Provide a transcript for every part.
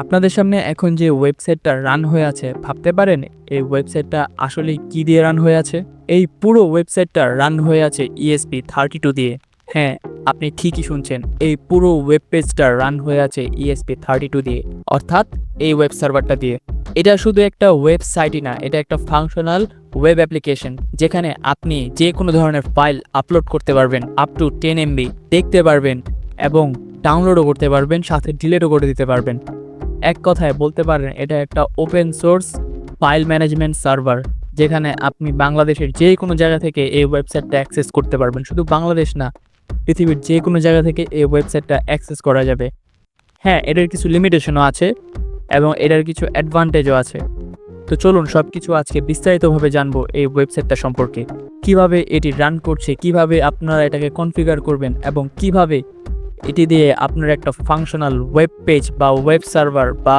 আপনাদের সামনে এখন যে ওয়েবসাইটটা রান হয়ে আছে, ভাবতে পারেন এই ওয়েবসাইটটা আসলে কি দিয়ে রান হয়ে আছে? এই পুরো ওয়েবসাইটটা রান হয়ে আছে ইএসপি থার্টি টু দিয়ে। হ্যাঁ আপনি ঠিকই শুনছেন, এই পুরো ওয়েব পেজটা রান হয়ে আছে ইএসপি থার্টি টু দিয়ে, অর্থাৎ এই ওয়েব সার্ভারটা দিয়ে। এটা শুধু একটা ওয়েবসাইটই না, এটা একটা ফাংশনাল ওয়েব অ্যাপ্লিকেশন যেখানে আপনি যে কোনো ধরনের ফাইল আপলোড করতে পারবেন আপ টু টেন এমবি দেখতে পারবেন এবং ডাউনলোডও করতে পারবেন, সাথে ডিলেটও করে দিতে পারবেন। এক কথায় বলতে পারেন, এটা একটা open source file management server যেখানে আপনি বাংলাদেশের যে কোনো জায়গা থেকে এই ওয়েবসাইটটা অ্যাক্সেস করতে পারবেন। শুধু বাংলাদেশ না, পৃথিবীর যে কোনো জায়গা থেকে এই ওয়েবসাইটটা অ্যাক্সেস করা যাবে। হ্যাঁ এটার কিছু লিমিটেশনও আছে এবং এটার কিছু অ্যাডভান্টেজও আছে। তো চলুন সব কিছু আজকে বিস্তারিতভাবে জানব এই ওয়েবসাইটটা সম্পর্কে। কীভাবে এটি রান করছে, কীভাবে আপনারা এটাকে কনফিগার করবেন এবং কীভাবে এটি দিয়ে আপনারা একটা ফাংশনাল ওয়েব পেজ বা ওয়েব সার্ভার বা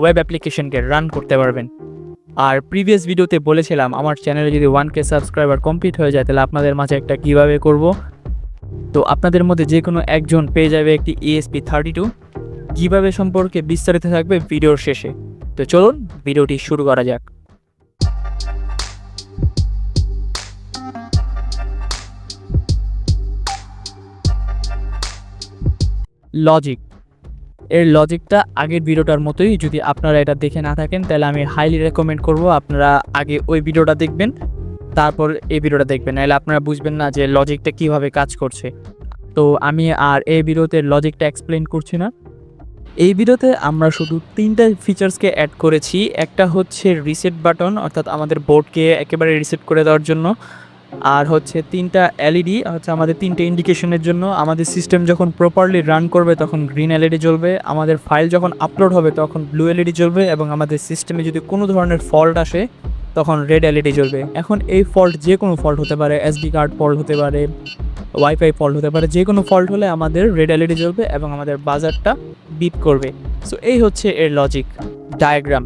ওয়েব অ্যাপ্লিকেশনকে রান করতে পারবেন। আর প্রিভিয়াস ভিডিওতে বলেছিলাম, আমার চ্যানেলে যদি ওয়ান কে সাবস্ক্রাইবার কমপ্লিট হয়ে যায়, তাহলে আপনাদের মাঝে একটা কীভাবে করব। তো আপনাদের মধ্যে যে কোনো একজন পেয়ে যাবে একটি ইএসপি থার্টি টু কীভাবে সম্পর্কে বিস্তারিত থাকবে ভিডিওর শেষে। তো চলুন, ভিডিওটি শুরু করা যাক। লজিক এর লজিকটা আগের ভিডিওটার মতোই, যদি আপনারা এটা দেখে না থাকেন, তাহলে আমি হাইলি রেকমেন্ড করব আপনারা আগে ওই ভিডিওটা দেখবেন, তারপর এই ভিডিওটা দেখবেন। নাহলে আপনারা বুঝবেন না যে লজিকটা কীভাবে কাজ করছে। তো আমি আর এই ভিডিওতে লজিকটা এক্সপ্লেন করছি না। এই ভিডিওতে আমরা শুধু তিনটা ফিচার্সকে অ্যাড করেছি। একটা হচ্ছে রিসেট বাটন অর্থাৎ আমাদের বোর্ডকে একেবারে রিসেট করে দেওয়ার জন্য। আর হচ্ছে তিনটা এলইডি হচ্ছে আমাদের তিনটে ইন্ডিকেশনের জন্য। আমাদের সিস্টেম যখন প্রপারলি রান করবে, তখন গ্রিন এলইডি জ্বলবে। আমাদের ফাইল যখন আপলোড হবে, তখন ব্লু এলইডি জ্বলবে এবং আমাদের সিস্টেমে যদি কোনো ধরনের ফল্ট আসে, তখন রেড এলইডি জ্বলবে। এখন এই ফল্ট যে কোনো ফল্ট হতে পারে এসডি কার্ড ফল্ট হতে পারে ওয়াইফাই ফল্ট হতে পারে, যে কোনো ফল্ট হলে আমাদের রেড এলইডি জ্বলবে এবং আমাদের বাজারটা বিপ করবে। সো এই হচ্ছে এর লজিক ডায়াগ্রাম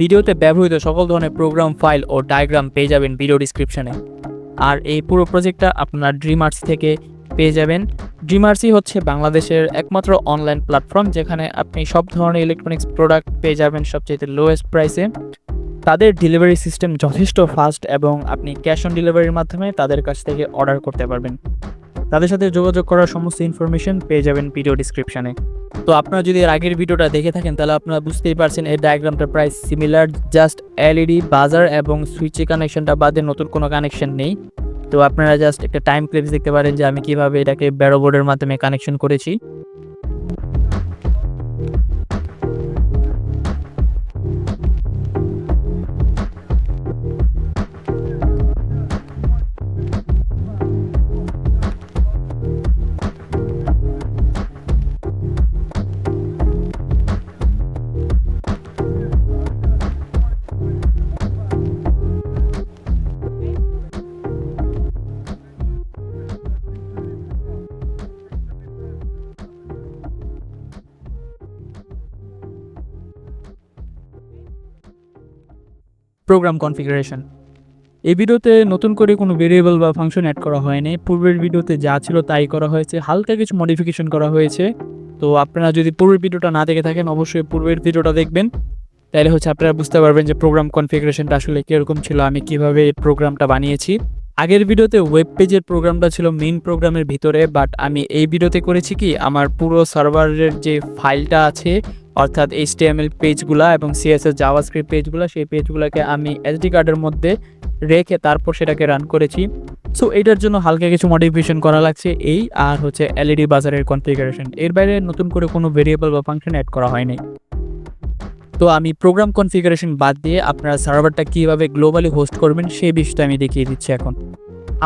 ভিডিওতে ব্যবহৃত সকল ধরনের প্রোগ্রাম ফাইল ও ডায়াগ্রাম পেয়ে যাবেন ভিডিও ডিসক্রিপশনে আর এই পুরো প্রজেক্টটা আপনার ড্রিমার্সি থেকে পেয়ে যাবেন। ড্রিমার্সি হচ্ছে বাংলাদেশের একমাত্র অনলাইন প্ল্যাটফর্ম যেখানে আপনি সব ধরনের ইলেকট্রনিক্স প্রোডাক্ট পেয়ে যাবেন সবচেয়ে লোয়েস্ট প্রাইসে তাদের ডেলিভারি সিস্টেম যথেষ্ট ফাস্ট এবং আপনি ক্যাশ অন ডেলিভারির মাধ্যমে তাদের কাছ থেকে অর্ডার করতে পারবেন। তাদের সাথে যোগাযোগ করার সমস্ত ইনফরমেশন পেয়ে যাবেন ভিডিও ডিসক্রিপশানে তো আপনারা যদি এর আগের ভিডিওটা দেখে থাকেন, তাহলে আপনারা বুঝতেই পারছেন এই ডায়াগ্রামটা প্রায় সিমিলার জাস্ট এলইডি বাজার এবং সুইচে কানেকশনটা বাদে নতুন কোনো কানেকশন নেই। তো আপনারা জাস্ট একটা টাইম ক্লিপস দেখতে পারেন যে আমি কীভাবে এটাকে ব্যারোবোর্ডের মাধ্যমে কানেকশন করেছি। প্রোগ্রাম কনফিগারেশন এই ভিডিওতে নতুন করে কোনো ভেরিয়েবল বা ফাংশন অ্যাড করা হয়নি। পূর্বের ভিডিওতে যা ছিল তাই করা হয়েছে। হালকা কিছু মডিফিকেশন করা হয়েছে। তো আপনারা যদি পূর্বের ভিডিওটা না দেখে থাকেন, অবশ্যই পূর্বের ভিডিওটা দেখবেন। তাহলে হচ্ছে আপনারা বুঝতে পারবেন যে প্রোগ্রাম কনফিগারেশনটা আসলে কীরকম ছিল, আমি কীভাবে এই প্রোগ্রামটা বানিয়েছি। আগের ভিডিওতে ওয়েব পেজের প্রোগ্রামটা ছিল মেইন প্রোগ্রামের ভিতরে বাট আমি এই ভিডিওতে করেছি কি, আমার পুরো সার্ভারের যে ফাইলটা আছে অর্থাৎ এইচটিএমএল পেজগুলা এবং সিএসএস জাভাস্ক্রিপ্ট পেজগুলো সেই পেজগুলোকে আমি এসডি কার্ডের মধ্যে রেখে তারপর সেটাকে রান করেছি। সো এটার জন্য হালকা কিছু মডিফিকেশন করা লাগছে এই আর হচ্ছে এলইডি বাজারের কনফিগারেশন এর বাইরে নতুন করে কোনো ভেরিয়েবল বা ফাংশন অ্যাড করা হয়নি। তো আমি প্রোগ্রাম কনফিগারেশন বাদ দিয়ে আপনারা সার্ভারটা কীভাবে গ্লোবালি হোস্ট করবেন সেই বিষয়টা আমি দেখিয়ে দিচ্ছি এখন।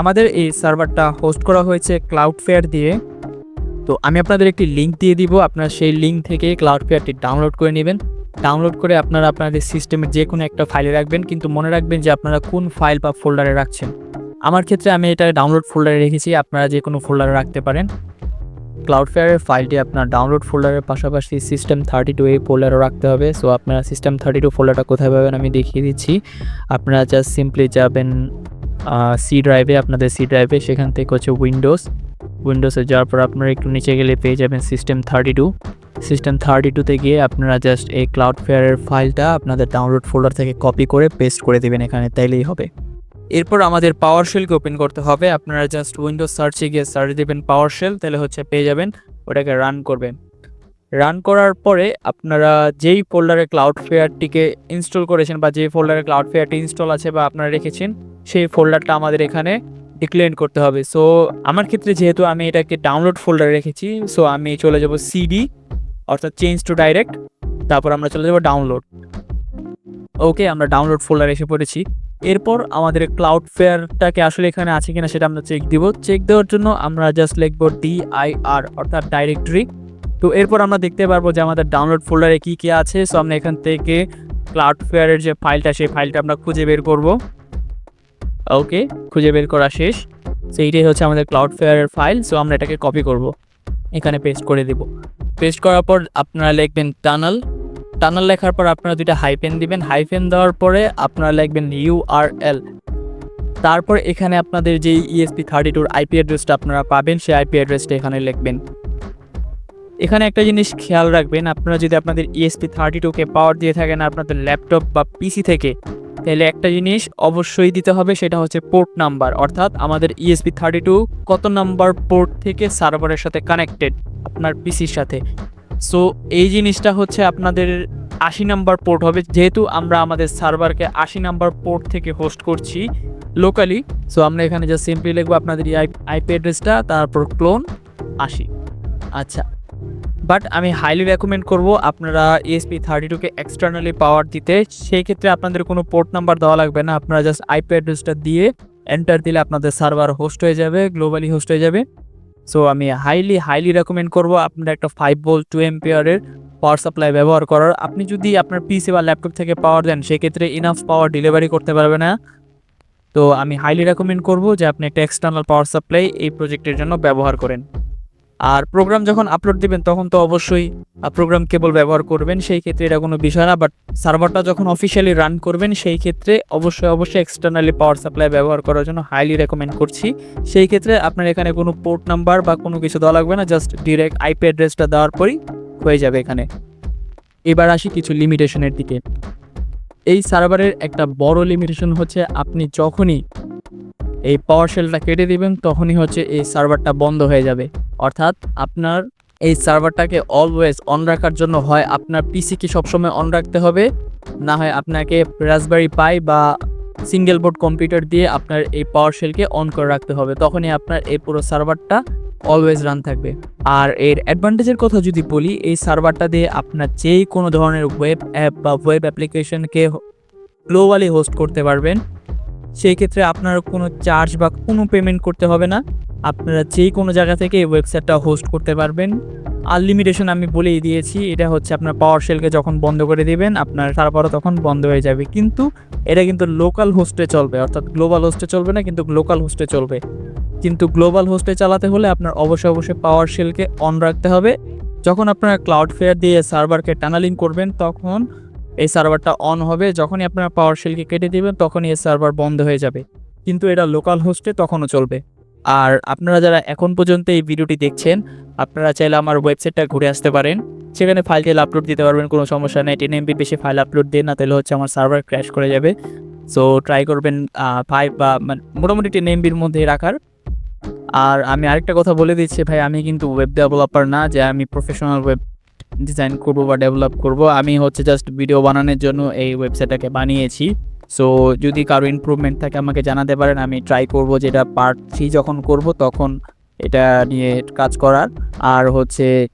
আমাদের এই সার্ভারটা হোস্ট করা হয়েছে ক্লাউড ফেয়ার দিয়ে। তো আমি আপনাদের একটি লিঙ্ক দিয়ে দিব। আপনারা সেই লিঙ্ক থেকে ক্লাউড ফেয়ারটি ডাউনলোড করে নেবেন। ডাউনলোড করে আপনারা আপনাদের সিস্টেমের যে কোনো একটা ফাইলে রাখবেন। কিন্তু মনে রাখবেন যে আপনারা কোন ফাইল বা ফোল্ডারে রাখছেন। আমার ক্ষেত্রে আমি এটা ডাউনলোড ফোল্ডারে রেখেছি। আপনারা যে কোনো ফোল্ডারে রাখতে পারেন। ক্লাউড ফেয়ারের ফাইলটি আপনার ডাউনলোড ফোল্ডারের পাশাপাশি সিস্টেম থার্টি টু এই ফোল্ডারও রাখতে হবে। সো আপনারা সিস্টেম থার্টি টু ফোল্ডারটা কোথায় পাবেন আমি দেখিয়ে দিচ্ছি। আপনারা জাস্ট সিম্পলি যাবেন সি ড্রাইভে আপনাদের সি ড্রাইভে সেখান থেকে হচ্ছে উইন্ডোজ উইন্ডোজে যাওয়ার পর আপনারা একটু নিচে গেলে পেয়ে যাবেন system thirty two system thirty টুতে গিয়ে আপনারা জাস্ট এই ক্লাউড ফেয়ারের ফাইলটা আপনাদের ডাউনলোড ফোল্ডার থেকে কপি করে পেস্ট করে দেবেন এখানে, তাইলেই হবে। এরপর আমাদের পাওয়ার শেলকে ওপেন করতে হবে। আপনারা জাস্ট উইন্ডোজ সার্চে গিয়ে সার্চ দেবেন পাওয়ার শেল তাহলে হচ্ছে পেয়ে যাবেন, ওটাকে রান করবেন। রান করার পরে আপনারা যেই ফোল্ডারে ক্লাউড ফেয়ারটিকে ইনস্টল করেছেন বা যেই ফোল্ডারে ক্লাউড ফেয়ারটি ইনস্টল আছে বা আপনারা রেখেছেন, সেই ফোল্ডারটা আমাদের এখানে ডিক্লেয়ার করতে হবে। সো আমার ক্ষেত্রে যেহেতু আমি এটাকে ডাউনলোড ফোল্ডারে রেখেছি সো আমি চলে যাব সিডি অর্থাৎ চেঞ্জ টু ডাইরেক্ট তারপর আমরা চলে যাব ডাউনলোড ওকে আমরা ডাউনলোড ফোল্ডারে এসে পড়েছি। এরপর আমাদের ক্লাউড ফেয়ারটাকে আসলে এখানে আছে কিনা সেটা আমরা চেক দিব। চেক দেওয়ার জন্য আমরা জাস্ট লিখব ডিআইআর অর্থাৎ ডাইরেক্টরি তো এরপর আমরা দেখতে পারব যে আমাদের ডাউনলোড ফোল্ডারে কী কী আছে। সো আমরা এখান থেকে ক্লাউড ফেয়ারের যে ফাইলটা সেই ফাইলটা আমরা খুঁজে বের করব। ওকে খুঁজে বের করা শেষ। সো এইটাই হচ্ছে আমাদের ক্লাউড ফেয়ারের ফাইল সো আমরা এটাকে কপি করব। এখানে পেস্ট করে দেব। পেস্ট করার পর আপনারা লিখবেন টানাল টানাল লেখার পর আপনারা দুইটা হাইপেন দিবেন। হাইপেন দেওয়ার পরে আপনারা লিখবেন ইউআরএল তারপর এখানে আপনাদের যে ইএসপি থার্টি টুর আইপি অ্যাড্রেসটা আপনারা পাবেন, সেই আইপি অ্যাড্রেসটা এখানে লিখবেন। এখানে একটা জিনিস খেয়াল রাখবেন, আপনারা যদি আপনাদের ইএসপি থার্টি টুকে পাওয়ার দিয়ে থাকেন, আপনাদের ল্যাপটপ বা পিসি থেকে তাহলে একটা জিনিস অবশ্যই দিতে হবে, সেটা হচ্ছে পোর্ট নাম্বার অর্থাৎ আমাদের ইএসপি থার্টি টু কত নাম্বার পোর্ট থেকে সার্ভারের সাথে কানেক্টেড আপনার পিসির সাথে। সো এই জিনিসটা হচ্ছে আপনাদের আশি নাম্বার পোর্ট হবে, যেহেতু আমরা আমাদের সার্ভারকে আশি নাম্বার পোর্ট থেকে হোস্ট করছি লোকালি সো আমরা এখানে যা সিম্পলি লিখব আপনাদের আইপি অ্যাড্রেসটা তারপর ক্লোন আশি। আচ্ছা বাট আমি হাইলি রেকমেন্ড করব আপনারা ইএসপি থার্টি টুকে এক্সটার্নালি পাওয়ার দিতে। সেই ক্ষেত্রে আপনাদের কোনো পোর্ট নাম্বার দেওয়া লাগবে না। আপনারা জাস্ট আইপি অ্যাড্রেসটা দিয়ে এন্টার দিলে আপনাদের সার্ভার হোস্ট হয়ে যাবে গ্লোবালি হোস্ট হয়ে যাবে। সো আমি হাইলি হাইলি রেকমেন্ড করব আপনার একটা ফাইভ ভোল্ট টু এমপিয়ারের পাওয়ার সাপ্লাই ব্যবহার করার। আপনি যদি আপনার পিসি বা ল্যাপটপ থেকে পাওয়ার দেন সেক্ষেত্রে ইনাফ পাওয়ার ডেলিভারি করতে পারবে না। তো, আমি হাইলি রেকমেন্ড করব যে আপনি একটা এক্সটার্নাল পাওয়ার সাপ্লাই এই প্রজেক্টের জন্য ব্যবহার করেন। আর প্রোগ্রাম যখন আপলোড দিবেন, তখন তো অবশ্যই প্রোগ্রাম কেবল ব্যবহার করবেন, সেই ক্ষেত্রে এটা কোনো বিষয় না বাট সার্ভারটা যখন অফিসিয়ালি রান করবেন, সেই ক্ষেত্রে অবশ্যই অবশ্যই এক্সটার্নালি পাওয়ার সাপ্লাই ব্যবহার করার জন্য হাইলি রেকমেন্ড করছি। সেই ক্ষেত্রে আপনার এখানে কোনো পোর্ট নাম্বার বা কোনো কিছু দেওয়া লাগবে না জাস্ট ডিরেক্ট আইপি অ্যাড্রেসটা দেওয়ার পরই হয়ে যাবে এখানে। এবার আসি কিছু লিমিটেশনের দিকে। এই সার্ভারের একটা বড় লিমিটেশন হচ্ছে আপনি যখনই এই পাওয়ার শেলটা কেটে দিবেন, তখনই হচ্ছে এই সার্ভারটা বন্ধ হয়ে যাবে। অর্থাৎ আপনার এই সার্ভারটাকে অলওয়েজ অন রাখার জন্য হয় আপনার পিসিকে সবসময় অন রাখতে হবে। না হয় আপনাকে রাসবেরি পাই বা সিঙ্গেল বোর্ড কম্পিউটার দিয়ে আপনার এই পাওয়ার শেলকে অন করে রাখতে হবে। তখনই আপনার এই পুরো সার্ভারটা অলওয়েজ রান থাকবে। আর এর অ্যাডভান্টেজের কথা যদি বলি, এই সার্ভারটা দিয়ে আপনার যেই কোনো ধরনের ওয়েব অ্যাপ বা ওয়েব অ্যাপ্লিকেশনকে গ্লোবালি হোস্ট করতে পারবেন। সেই ক্ষেত্রে আপনার কোনো চার্জ বা কোনো পেমেন্ট করতে হবে না। আপনারা যেই কোনো জায়গা থেকে এই ওয়েবসাইটটা হোস্ট করতে পারবেন। আনলিমিটেশন আমি বলেই দিয়েছি, এটা হচ্ছে আপনার পাওয়ার সেলকে যখন বন্ধ করে দিবেন, আপনার সার্ভারও তখন বন্ধ হয়ে যাবে। কিন্তু এটা কিন্তু লোকাল হোস্টে চলবে, অর্থাৎ গ্লোবাল হোস্টে চলবে না, কিন্তু লোকাল হোস্টে চলবে। কিন্তু গ্লোবাল হোস্টে চালাতে হলে আপনার অবশ্যই অবশ্যই পাওয়ার সেলকে অন রাখতে হবে। যখন আপনারা ক্লাউড ফেয়ার দিয়ে সার্ভারকে টানালিং করবেন, তখন এই সার্ভারটা অন হবে। যখনই আপনারা পাওয়ার সেলকে কেটে দিবেন, তখনই এই সার্ভার বন্ধ হয়ে যাবে। কিন্তু এটা লোকাল হোস্টে তখনও চলবে। আর আপনারা যারা এখন পর্যন্ত এই ভিডিওটি দেখছেন, আপনারা চাইলে আমার ওয়েবসাইটটা ঘুরে আসতে পারেন। সেখানে ফাইল টাইল আপলোড দিতে পারবেন, কোনো সমস্যা নেই। টেন এমবির বেশি ফাইল আপলোড দিয়ে না, তাহলে হচ্ছে আমার সার্ভার ক্র্যাশ করে যাবে। সো ট্রাই করবেন ফাইভ বা মানে মোটামুটি টেন এমবির মধ্যে রাখার। আর আমি আরেকটা কথা বলে দিচ্ছি, ভাই, আমি কিন্তু ওয়েব ডেভেলপার না, যে আমি প্রফেশনাল ওয়েব ডিজাইন করব বা ডেভেলপ করব। আমি হচ্ছে জাস্ট ভিডিও বানানোর জন্য এই ওয়েবসাইটটাকে বানিয়েছি। সো যদি কারও ইমপ্রুভমেন্ট থাকে, আমাকে জানাতে পারেন। আমি ট্রাই করব যেটা পার্ট থ্রি যখন করব, তখন এটা নিয়ে কাজ করার। আর হচ্ছে,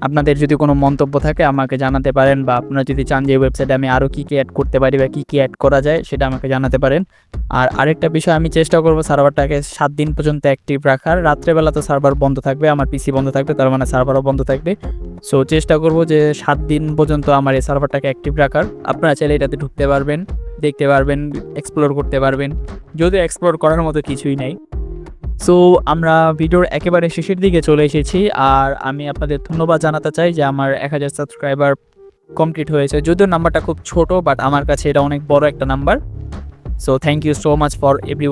আপনাদের যদি কোনো মন্তব্য থাকে, আমাকে জানাতে পারেন বা আপনারা যদি চান যে ওয়েবসাইটে আমি আরও কী কী অ্যাড করতে পারি বা কী কী অ্যাড করা যায়, সেটা আমাকে জানাতে পারেন। আর আরেকটা বিষয়, আমি চেষ্টা করব সার্ভারটাকে সাত দিন পর্যন্ত অ্যাক্টিভ রাখার। রাত্রেবেলা তো সার্ভার বন্ধ থাকবে, আমার পিসি বন্ধ থাকবে, তার মানে সার্ভারও বন্ধ থাকবে। সো চেষ্টা করব যে সাত দিন পর্যন্ত আমার এই সার্ভারটাকে অ্যাক্টিভ রাখার। আপনারা চাইলে এটাতে ঢুকতে পারবেন। দেখতে পারবেন এক্সপ্লোর করতে পারবেন। যদিও এক্সপ্লোর করার মতো কিছুই নেই। সো আমরা ভিডিওর একেবারে শেষের দিকে চলে এসেছি আর আমি আপনাদের ধন্যবাদ জানাতে চাই যে আমার এক হাজার সাবস্ক্রাইবার কমপ্লিট হয়েছে। যদিও নাম্বারটা খুব ছোট বাট আমার কাছে এটা অনেক বড় একটা number so thank you so much for every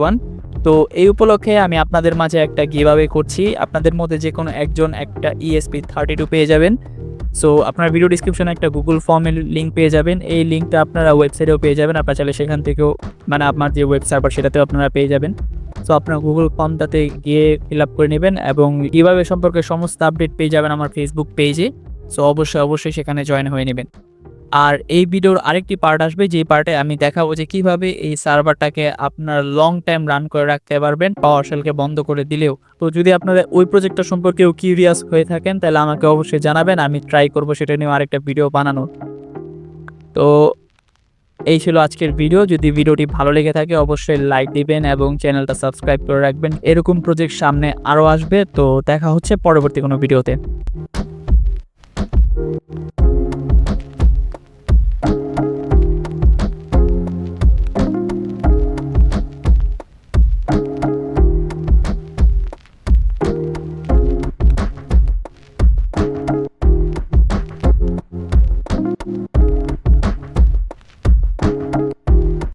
তো, এই উপলক্ষে আমি আপনাদের মাঝে একটা গিভাবে করছি। আপনাদের মধ্যে যে কোনো একজন একটা ইএসপি থার্টি টু পেয়ে যাবেন। সো আপনার ভিডিও ডিসক্রিপশনে একটা গুগল ফর্মের লিঙ্ক পেয়ে যাবেন। এই লিঙ্কটা আপনারা ওয়েবসাইটেও পেয়ে যাবেন। আপনার চাইলে সেখান থেকেও মানে আপনার যে ওয়েব সার্ভার সেটাতেও আপনারা পেয়ে যাবেন। সো আপনার গুগল ফর্মটাতে গিয়ে ফিল আপ করে নেবেন এবং কীভাবে সম্পর্কে সমস্ত আপডেট পেয়ে যাবেন আমার ফেসবুক পেজে সো অবশ্যই অবশ্যই সেখানে জয়েন হয়ে নেবেন। আর এই ভিডিওর আরেকটি পার্ট আসবে যে পার্টে আমি দেখাবো যে কীভাবে এই সার্ভারটাকে আপনার লং টাইম রান করে রাখতে পারবেন পাওয়ার শেলকে বন্ধ করে দিলেও। তো যদি আপনারা ওই প্রজেক্টটা সম্পর্কেও কিউরিয়াস হয়ে থাকেন, তাহলে আমাকে অবশ্যই জানাবেন, আমি ট্রাই করব সেটা নিয়ে আরেকটা ভিডিও বানানোর। তো এই ছিল আজকের ভিডিও যদি ভিডিওটি ভালো লেগে থাকে, অবশ্যই লাইক দিবেন এবং চ্যানেলটা সাবস্ক্রাইব করে রাখবেন। এরকম প্রজেক্ট সামনে আরও আসবে, তো দেখা হচ্ছে পরবর্তী কোনো ভিডিওতে